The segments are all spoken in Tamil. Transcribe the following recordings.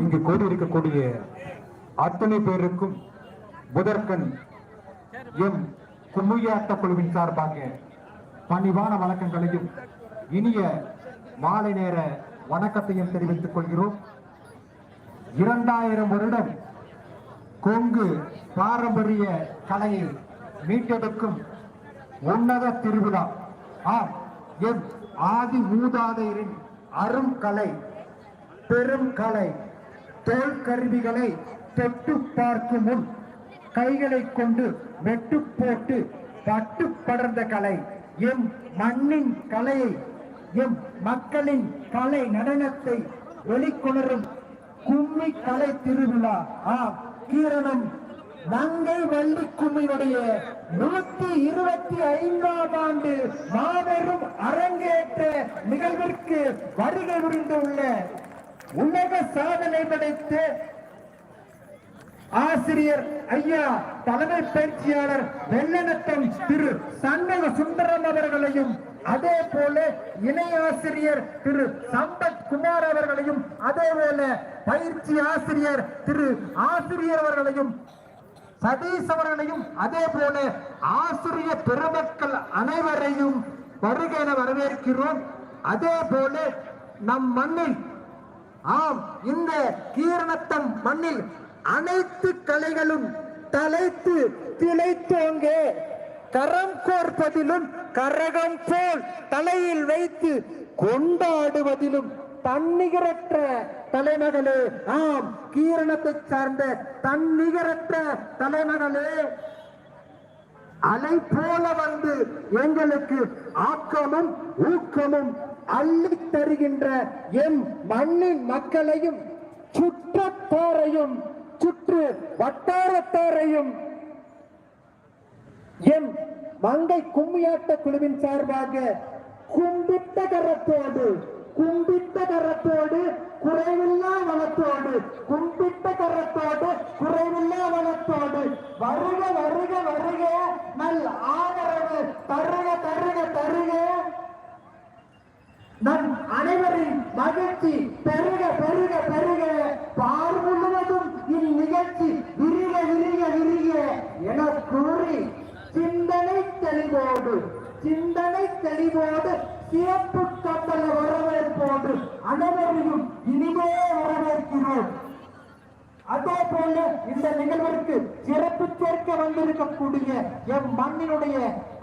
இங்கு கூடியிருக்கக்கூடிய அத்தனை பேருக்கும் புதற்கன் எம் கும்மையாட்ட குழுவின் சார்பாக பணிவான வணக்கங்களையும் இனிய மாலை நேர வணக்கத்தையும் தெரிவித்துக் கொள்கிறோம். இரண்டாயிரம் வருடம் கொங்கு பாரம்பரிய கலையை மீட்டெடுக்கும் உன்னத திருவிழா. ஆம் எம் ஆதி மூதாதையரின் அரும் கலை பெரும் கலை தோல் கருவிகளை தொட்டு பார்க்கும் முன் கைகளை கொண்டு வெட்டு போட்டு பட்டு படர்ந்த கலை. எம் மண்ணின் கலையை எம் மக்களின் கலை நடனத்தை வெளிக்கொணரும் கும்மி கலை திருவிழா. ஆம் கீரணம் மங்கை வள்ளி கும்மியுடைய நூத்தி இருபத்தி ஐந்தாம் ஆண்டு மாபெரும் அரங்கேற்ற நிகழ்விற்கு வருகை புரிந்துள்ள உலக சாதனை படைத்து ஆசிரியர் ஐயா தலைமை பயிற்சியாளர் வெள்ளநத்தம் திரு சண்முக சுந்தரம் அவர்களையும் அதே போல இணை ஆசிரியர் திரு சம்பத் குமார் அவர்களையும் அதே போல பயிற்சி ஆசிரியர் திரு ஆசிரியர் அவர்களையும் சதீஷ் அவர்களையும் அதே போல ஆசிரியர் பெருமக்கள் அனைவரையும் வருகை என வரவேற்கிறோம். அதே போல நம் மண்ணில் ஆம் இந்த கீரணத்தம் மண்ணில் அனைத்து கலைகளும் தலைத்து திளைத்தோங்கே கரம் கோர்ப்பதிலும் கரகம் போல் தலையில் வைத்து கொண்டாடுவதிலும் தன்னிகரற்ற தலைமகளே. ஆம் கீரணத்தை சார்ந்த தன்னிகரற்ற தலைமகளே. அலை போல வந்து எங்களுக்கு ஆக்கமும் ஊக்கமும் அள்ளி தருகின்ற எம் மண்ணின் மக்களையும் சுற்றத்தாரையும் சுற்று வட்டாரத்தாரையும் எம் மங்கை கும்மியாட்ட குழுவின் சார்பாக கும்பிட்ட கரத்தோடு கும்பிட்ட கரத்தோடு குறைவில்லா வளத்தோடு கும்பிட்ட கரத்தோடு குறைவில்லா வளத்தோடு வருக வருக வருக நல் ஆதரவு தருக தருக தருக. நம் அனைவரின் மகிழ்ச்சி பெருக பெருக பெருக. பார் முழுவதும் இந்நிகழ்ச்சி விரிக விரிக விரிக என கூறி சிந்தனை தெளிவோடு சிந்தனை தெளிவோடு சிறப்பு கட்டளை வரவேற்போடு அனைவரையும் இனிமே வரவேற்கிறோம். அதே போல இந்த நிகழ்விற்கு சிறப்பு சேர்க்க வந்திருக்கக்கூடிய எம் மண்ணினுடைய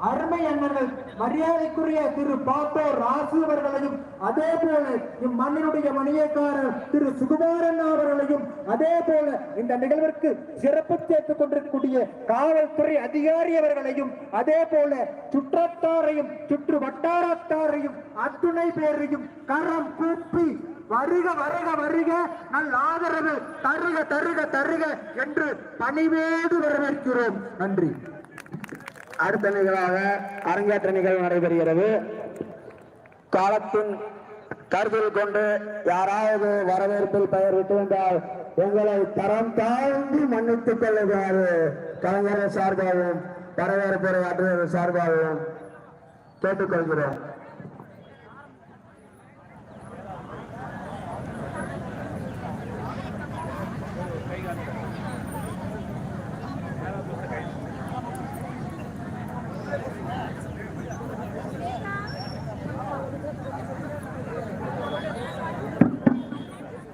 அருமை அண்ணர்கள் மரியாதைக்குரிய திரு பாப்போ ராசு அவர்களையும் அதே போல இம் மண்ணினுடைய மணியக்காரர் திரு சுகுமாரன் அவர்களையும் அதே போல இந்த நிகழ்விற்கு சிறப்பு சேர்த்துக் கொண்டிருக்கக்கூடிய காவல்துறை அதிகாரி அவர்களையும் அதே போல சுற்றத்தாரையும் சுற்று வட்டாரத்தாரையும் அத்துணை பேரையும் கரம் கூப்பி வருக வருக வருக. நல் ஆதரவு. தருக தருக தருக என்று பணிவேடு வரவேற்கிறோம். நன்றி. அடுத்த நிகழ்வாக அரங்கேற்ற நிகழ்வு நடைபெறுகிறது. காலத்தின் கருத்தில் கொண்டு யாராவது வரவேற்பில் பெயர் விட்டிருந்தால் உங்களை தரம் தாழ்ந்து மன்னித்துக் கொள்ளுமாறு கலைஞர் சார்பாகவும் வரவேற்பு ஆற்றுவது சார்பாகவும் கேட்டுக்கொள்கிறோம்.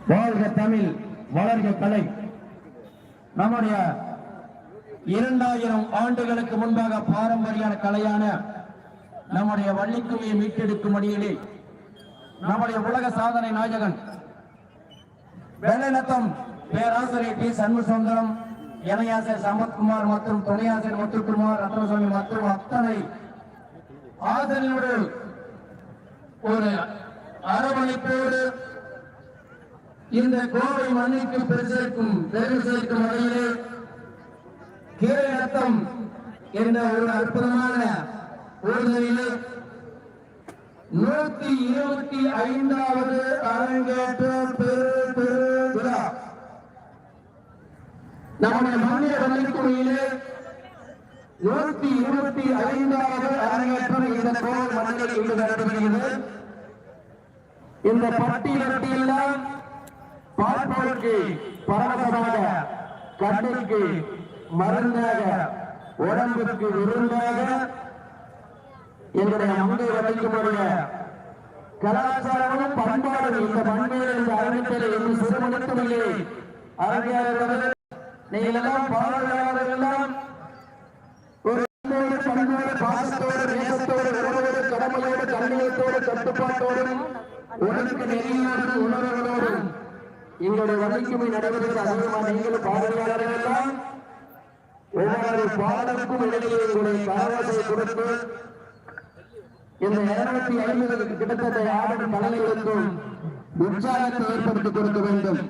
வாழ்க தமிழ் வளர்க கலை. நம்முடைய இரண்டாயிரம் ஆண்டுகளுக்கு முன்பாக பாரம்பரிய கலையான நம்முடைய வள்ளிக்குமையை மீட்டெடுக்கும் அடியிலே நம்முடைய உலக சாதனை நாயகன் வெள்ளநத்தம் பேராசிரியர் டி சண்முசுந்தரம் இணையாசிரியர் சம்பத்குமார் மற்றும் துணையாசிரியர் முத்துக்குமார் ரத்னசுவாமி மற்றும் அத்தனை ஆசிரியரோடு ஒரு அரவணைப்போடு இந்த கோவை மண்ணிற்கு பெருசேர்க்கும் பெருமை சேர்க்கும் வகையிலே கீழத்தம் என்ற ஒரு அற்புதமான ஊர்தலிலே நூத்தி இருபத்தி ஐந்தாவது அரங்கேற்ற பெரு பெரு விழா. நம்முடைய மாநில பள்ளிக்குடியிலே நூத்தி இருபத்தி ஐந்தாவது அரங்கேற்றம் இந்த கோவை மண்ணில் இன்று நடைபெறுகிறது இந்த பட்டியலட்டியெல்லாம் பார்ப்பதற்கு பரவசமாக கண்ணுக்கு மருந்தாக உடம்புக்கு விருந்தாக எங்களுடைய மங்கை வலிக்குமுடைய கலாச்சாரமும் பண்பாடும் இந்த பண்பையில் இந்த அரங்கத்தில் என்று சிறுமணித்துறையே அரங்கேறுகிறது நீங்கள் எல்லாம் பார்வையாளர்கள் எல்லாம் ஒரு அன்போடு, பண்போடு பாசத்தோடு நேசத்தோடு உறவோடு கடமையோடு கண்ணியத்தோடு கட்டுப்பாட்டோடும் உடலுக்கு நெறியோடு உணர்வுகளோடும் எங்களுடைய வள்ளிக்குமை நடைபெறுகிற அதிகமாக நீங்களும் பார்வையாளர்கள் எல்லாம் ஒவ்வொரு பாடலுக்கும் இடையே உங்களுடைய கரவாசை கொடுத்து இந்த இருநூத்தி ஐம்பது கிட்டத்தட்ட ஆடும் பலனிலிருந்தும் உற்சாகத்தை ஏற்படுத்தி கொடுக்க வேண்டும்.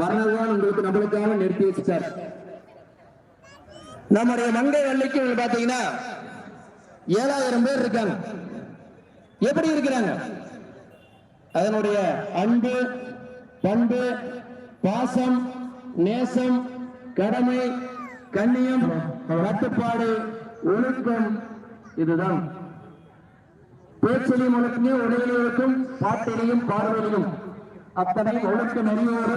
வரலாறு உங்களுக்கு நம்மளுக்காக நிறுத்தி வச்சுட்டார். நம்முடைய மங்கை வள்ளிக்கு பாத்தீங்கன்னா ஏழாயிரம் பேர் இருக்காங்க. எப்படி இருக்கிறாங்க? அதனுடைய அன்பு பண்பு பாசம் நேசம் கடமை கண்ணியம் கட்டுப்பாடு ஒழுக்கம் இதுதான். பேச்சிலையும் ஒழுக்கமே உடையிலும் பாட்டிலையும் பார்வையிலும். அத்தனை ஒழுக்க நெறியோடு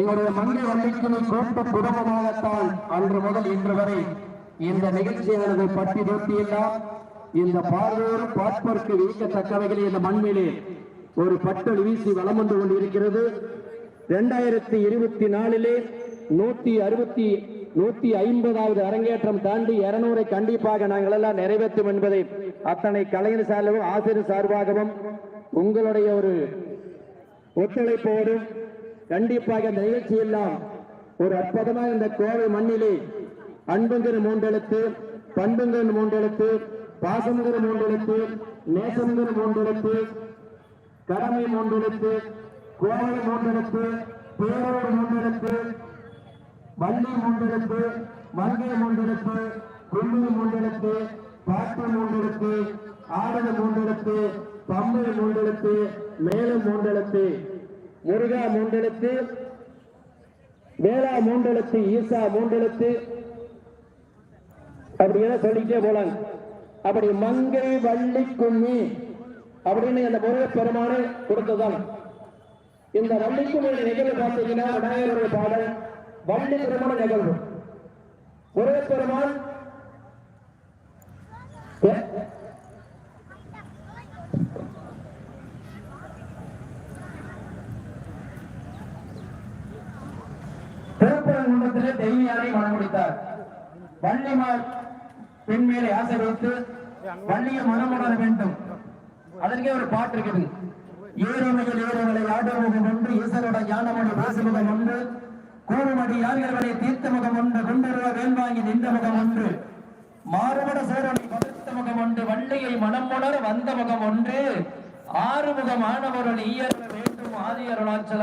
எங்களுடைய மங்கை வள்ளிக்குமி கூட்ட குடும்பமாகத்தான் அன்று முதல் இன்று வரை இந்த நிகழ்ச்சியானது பட்டி தொட்டியெல்லாம் இந்த பார்வையோடு பார்ப்பதற்கு வீக்கத்தக்க இந்த மண்ணிலே. ஒரு பட்டல் வீசி வளம் வந்து கொண்டிருக்கிறது. இரண்டாயிரத்தி இருபத்தி நாலிலே நூத்தி அறுபத்தி நூத்தி ஐம்பதாவது அரங்கேற்றம் தாண்டி இருநூறை கண்டிப்பாக நாங்கள் எல்லாம் நிறைவேற்றும் என்பதை அத்தனை கலைஞர் சார்பாகவும் ஆசிரியர் சார்பாகவும் உங்களுடைய ஒரு ஒத்துழைப்போடும் கண்டிப்பாக இந்த நிகழ்ச்சி எல்லாம் ஒரு அற்புதமாக இந்த கோவை மண்ணிலே அன்புங்கிற மூன்றெழுத்து பண்புங்கிற மூன்றெழுத்து பாசங்கிற மூன்றெழுத்து நேசங்கிற மூன்றெழுத்து கடமை மூன்றெழுத்து கோவை மூன்றெழுத்து பேரோடு மூன்றெழுத்து வள்ளி மூன்றெழுத்து மங்கை மூன்றெழுத்து கும்மி மூன்றெழுத்து பாட்டு மூன்றெழுத்து ஆடல் மூன்றெழுத்து பம்பை மூன்றெழுத்து மேலும் மூன்றெழுத்து முருகா மூன்றெழுத்து வேளா மூன்றெழுத்து ஈசா மூன்றெழுத்து அப்படின்னு சொல்லிட்டே போலாங்க. அப்படி மங்கை வள்ளி கும்மி அப்படின்னு அந்த முருகப்பெருமானை கொடுத்ததான் இந்த வள்ளிக்கும்மி நிகழ்வு பார்த்தீங்கன்னா விநாயகருடைய பாடல் வள்ளி திருமண நிகழ்வு. முருகப்பெருமான் ஏ- திருப்பரங்குன்றத்திலே தெய்வியாரை மனம் முடித்தார் வள்ளிமார் பெண் மேலே ஆசை வைத்து வள்ளியை மனம் உணர வேண்டும். அதற்கே ஒரு பாட்டு இருக்குது. ஏறுமையில் ஏறுமலை ஆடுமுகம் ஒன்று ஈசரோட ஞானமொழி பேசுமுகம் ஒன்று கூறுமடி யாழ்களை தீர்த்த முகம் ஒன்று குண்டருவ வேல்வாங்கி நின்ற முகம் ஒன்று மாறுபட சோழனை பகுத்த முகம் ஒன்று வள்ளியை மனம் உணர வந்த முகம் ஒன்று ஆறுமுகம் ஆனவருள் வேண்டும் ஆதி அருளாச்சல